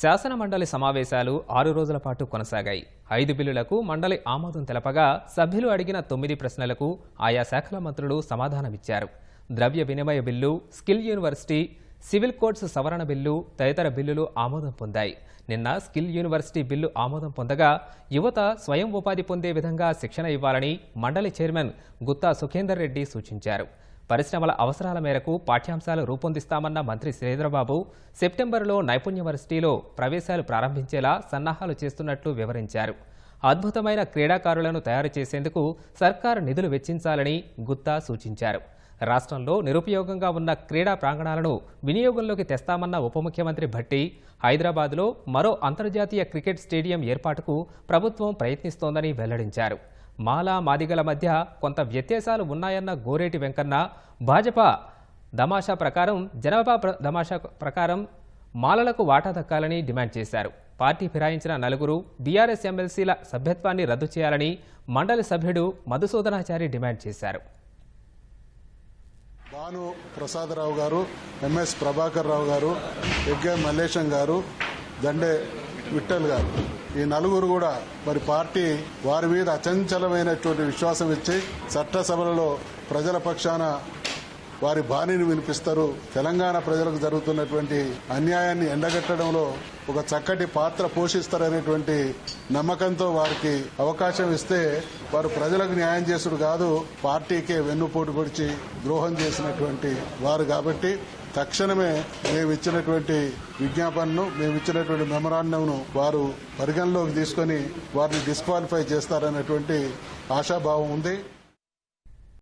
శాసన మండలి సమావేశాలు ఆరు రోజుల పాటు కొనసాగాయి. ఐదు బిల్లులకు మండలి ఆమోదం తెలపగా సభ్యులు అడిగిన తొమ్మిది ప్రశ్నలకు ఆయా శాఖల మంత్రులు సమాధానమిచ్చారు. ద్రవ్య వినిమయ bill skill university civil codes సవరణ బిల్లు తదితర బిల్లులు ఆమోదం పొందాయి. నిన్న స్కిల్ యూనివర్సిటీ బిల్లు ఆమోదం పొందగా యువత స్వయం ఉపాధి పొందే విధంగా శిక్షణ ఇవ్వాలని మండలి చైర్మన్ గుత్తా సుఖేందర్ రెడ్డి సూచించారు. పరిశ్రమల అవసరాల మేరకు పాఠ్యాంశాలు రూపొందిస్తామన్న మంత్రి శ్రీధరబాబు సెప్టెంబరులో నైపుణ్య వర్సిటీలో ప్రవేశాలు ప్రారంభించేలా సన్నాహాలు చేస్తున్నట్లు వివరించారు. అద్భుతమైన క్రీడాకారులను తయారు చేసేందుకు సర్కారు నిధులు వెచ్చించాలని గుత్తా సూచించారు. రాష్ట్రంలో నిరుపయోగంగా ఉన్న క్రీడా ప్రాంగణాలను వినియోగంలోకి తెస్తామన్న ఉప ముఖ్యమంత్రి భట్టి హైదరాబాద్లో మరో అంతర్జాతీయ క్రికెట్ స్టేడియం ఏర్పాటుకు ప్రభుత్వం ప్రయత్నిస్తోందని వెల్లడించారు. మాలా మాదిగల మధ్య కొంత వ్యత్యాసాలు ఉన్నాయన్న గోరేటి వెంకన్న భాజపా దమాషా ప్రకారం జనాభా ప్ర- దమాషా ప్రకారం మాలలకు వాటా దక్కాలని డిమాండ్ చేశారు. పార్టీ ఫిరాయించిన నలుగురు బీఆర్ఎస్ ఎమ్మెల్సీల సభ్యత్వాన్ని రద్దు చేయాలని మండలి సభ్యుడు మధుసూదనాచారి డిమాండ్ చేశారు. భాను ప్రసాదరావు గారు ఎంఎస్ ప్రభాకర్ రావు గారు ఎగ్గే మల్లేశం గారు దండే విఠల్ గారు. ఈ నలుగురు కూడా మరి పార్టీ వారి మీద అచంచలమైనటువంటి విశ్వాసం ఇచ్చి చట్టసభలలో ప్రజల పక్షాన వారి బాణిని వినిపిస్తారు. తెలంగాణ ప్రజలకు జరుగుతున్నటువంటి అన్యాయాన్ని ఎండగట్టడంలో ఒక చక్కటి పాత్ర పోషిస్తారనేటువంటి నమ్మకంతో వారికి అవకాశం ఇస్తే వారు ప్రజలకు న్యాయం చేసుడు కాదు పార్టీకే వెన్నుపోటు పొడిచి ద్రోహం చేసినటువంటి వారు కాబట్టి తక్షణమే మేము ఇచ్చినటువంటి విజ్ఞాపనను మేము ఇచ్చినటువంటి మెమరాండంను వారు పరిగణలోకి తీసుకొని వారిని డిస్క్వాలిఫై చేస్తారనేటువంటి ఆశాభావం ఉంది.